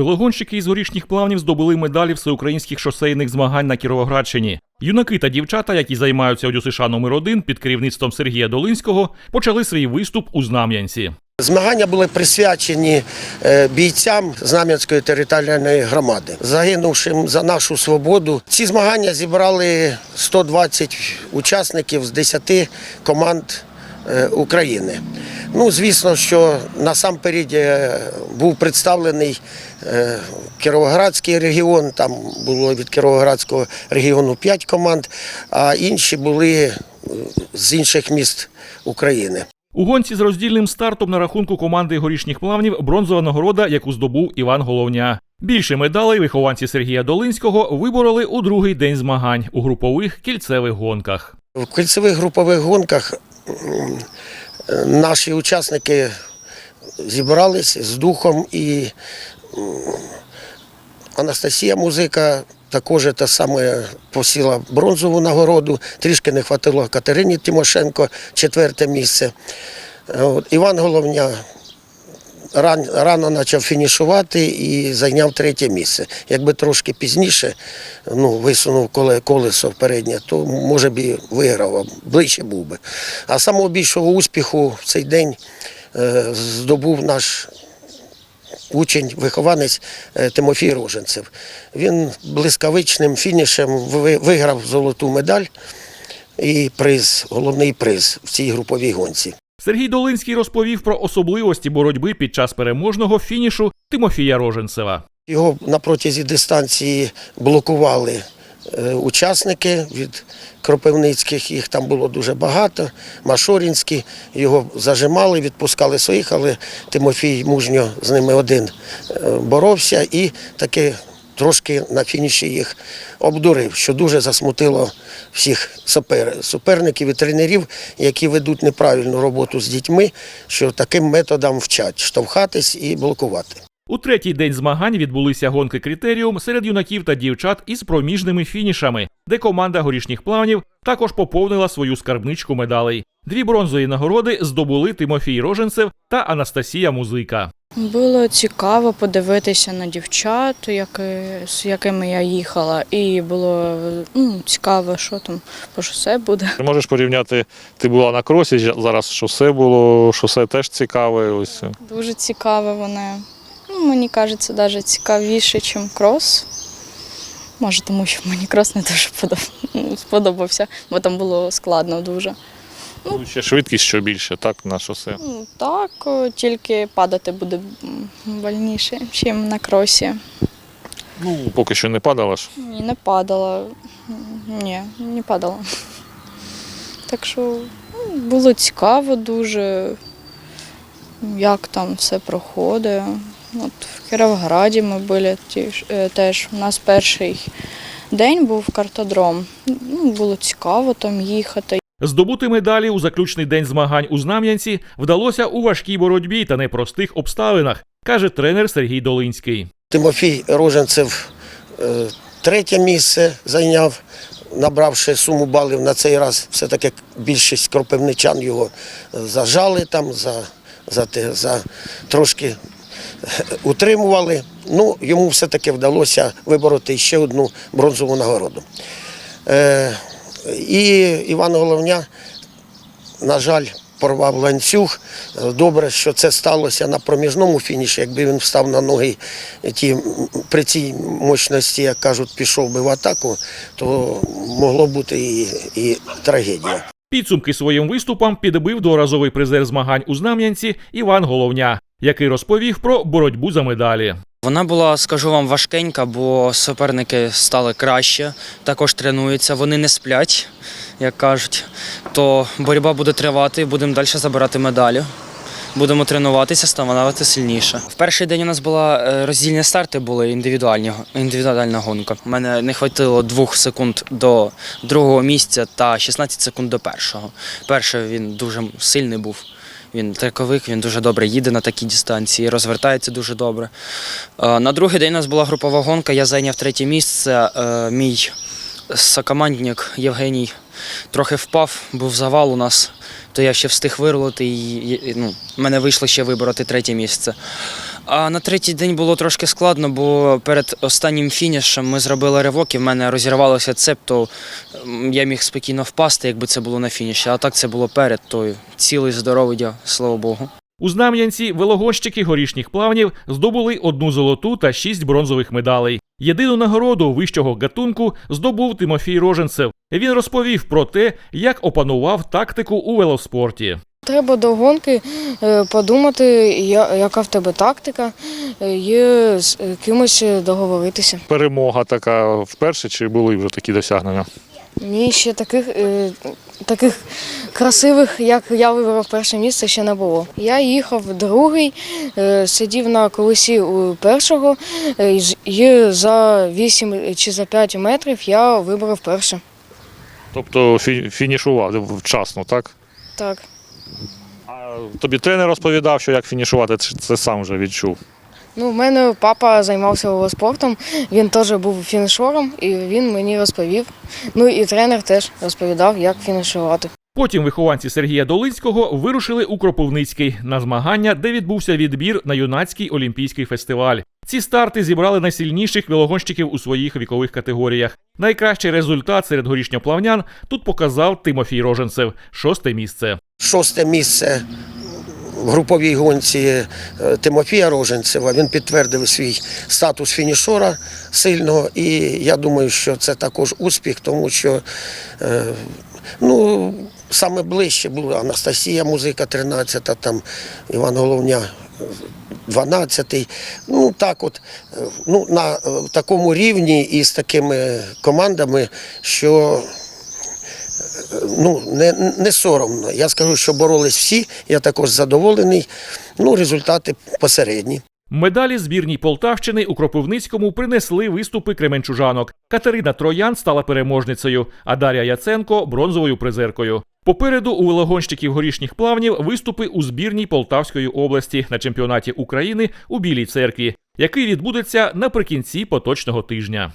Велогонщики із горішніх плавнів здобули медалі всеукраїнських шосейних змагань на Кіровоградщині. Юнаки та дівчата, які займаються у ДЮСШ номер 1 під керівництвом Сергія Долинського, почали свій виступ у Знам'янці. Змагання були присвячені е, бійцям Знам'янської територіальної громади, загинувшим за нашу свободу. Ці змагання зібрали 120 учасників з 10 команд е, України. Ну, звісно, що насамперед е, був представлений е, Кіровоградський регіон, там було від Кіровоградського регіону 5 команд, а інші були е, з інших міст України. У гонці з роздільним стартом на рахунку команди горішніх плавнів бронзова нагорода, яку здобув Іван Головня. Більше медалей вихованці Сергія Долинського вибороли у другий день змагань у групових кільцевих гонках. В кільцевих групових гонках наші учасники зібрались з духом і Анастасія музика також та саме посіла бронзову нагороду. Трішки не хватило Катерині Тимошенко, четверте місце. Е, Іван Головня ран, рано почав фінішувати і зайняв третє місце. Якби трошки пізніше ну, висунув коле, колесо переднє, то може б і виграв, ближче був би. А самого більшого успіху в цей день е, здобув наш учень, вихованець е, Тимофій Роженцев. Він блискавичним фінішем виграв золоту медаль і приз, головний приз в цій груповій гонці. Сергій Долинський розповів про особливості боротьби під час переможного фінішу Тимофія Роженцева. Його на протязі дистанції блокували е, учасники від Кропивницьких, їх там було дуже багато, Машорінські, його зажимали, відпускали своїх, але Тимофій мужньо з ними один е, боровся і таки трошки на фініші їх обдурив, що дуже засмутило всіх суперників і тренерів, які ведуть неправильну роботу з дітьми, що таким методом вчать штовхатись і блокувати. У третій день змагань відбулися гонки критеріум серед юнаків та дівчат із проміжними фінішами, де команда горішніх плавнів також поповнила свою скарбничку медалей. Дві бронзові нагороди здобули Тимофій Роженцев та Анастасія Музика. Було цікаво подивитися на дівчат, які, з якими я їхала, і було ну, цікаво, що там по шосе буде. Ти можеш порівняти, ти була на кросі, зараз шосе було, шосе теж цікаве. Ось. Дуже цікаво вони. Ну, мені кажеться, навіть цікавіше, ніж крос. Може, тому що мені крос не дуже сподобався, бо там було складно дуже. Ну, ще швидкість що більше, так, на шосе. Ну, так, тільки падати буде м, больніше, ніж на кросі. Ну, поки що не падала ж. Ні, не падала. Ні, не падала. Так що ну, було цікаво дуже, як там все проходить. От в Кіровограді ми були е, теж. У нас перший день був картодром. Ну, було цікаво там їхати. Здобути медалі у заключний день змагань у Знам'янці вдалося у важкій боротьбі та непростих обставинах, каже тренер Сергій Долинський. Тимофій Роженцев е, третє місце зайняв, набравши суму балів на цей раз. Все-таки більшість кропивничан його зажали там, за, за, за трошки е, утримували. Ну, йому все-таки вдалося вибороти ще одну бронзову нагороду. І Іван Головня, на жаль, порвав ланцюг. Добре, що це сталося на проміжному фініші. Якби він встав на ноги ті, при цій мощності, як кажуть, пішов би в атаку, то могло бути і, і трагедія. Підсумки своїм виступам підбив дворазовий призер змагань у Знам'янці Іван Головня, який розповів про боротьбу за медалі. Вона була, скажу вам, важкенька, бо суперники стали краще, також тренуються, вони не сплять, як кажуть. То боротьба буде тривати, будемо далі забирати медалі. Будемо тренуватися, ставати сильніше. В перший день у нас була е, роздільні старти, були індивідуальні, індивідуальна гонка. У мене не хватило двох секунд до другого місця та 16 секунд до першого. Перший він дуже сильний був. Він трековик, він дуже добре їде на такій дистанції, розвертається дуже добре. Е, На другий день у нас була групова гонка, я зайняв третє місце. Е, Мій сокомандник Євгеній трохи впав, був завал у нас, то я ще встиг вирулити і ну, мене вийшло ще вибороти третє місце. А на третій день було трошки складно, бо перед останнім фінішем ми зробили ривок і в мене розірвалося цеп, то я міг спокійно впасти, якби це було на фініші. А так це було перед, то цілий здоровий, слава Богу. У Знам'янці велогонщики горішніх плавнів здобули одну золоту та шість бронзових медалей. Єдину нагороду вищого гатунку здобув Тимофій Роженцев. Він розповів про те, як опанував тактику у велоспорті. Треба до гонки е, подумати, яка в тебе тактика, е, і з е, кимось договоритися. Перемога така вперше, чи були вже такі досягнення? Ні, ще таких, е, таких красивих, як я вибрав перше місце, ще не було. Я їхав другий, е, сидів на колесі у першого, е, і за 8 чи за 5 метрів я вибрав перше. Тобто фінішував вчасно, так? Так. А тобі тренер розповідав, що як фінішувати, чи це сам вже відчув? Ну, в мене папа займався велоспортом, він теж був фінішером, і він мені розповів. Ну і тренер теж розповідав, як фінішувати. Потім вихованці Сергія Долинського вирушили у Кропивницький на змагання, де відбувся відбір на юнацький олімпійський фестиваль. Ці старти зібрали найсильніших велогонщиків у своїх вікових категоріях. Найкращий результат серед горішньоплавнян тут показав Тимофій Роженцев, шосте місце. Шосте місце в груповій гонці е, Тимофія Роженцева. Він підтвердив свій статус фінішора сильного. І я думаю, що це також успіх, тому що е, ну, саме ближче була Анастасія Музика, 13-та, там Іван Головня. 12-й. Ну так от е, ну, на такому рівні і з такими командами, що ну, не, не соромно. Я скажу, що боролись всі, я також задоволений. Ну, результати посередні. Медалі збірній Полтавщини у Кропивницькому принесли виступи кременчужанок. Катерина Троян стала переможницею, а Дар'я Яценко бронзовою призеркою. Попереду у велогонщиків горішніх плавнів виступи у збірній Полтавської області на чемпіонаті України у Білій церкві, який відбудеться наприкінці поточного тижня.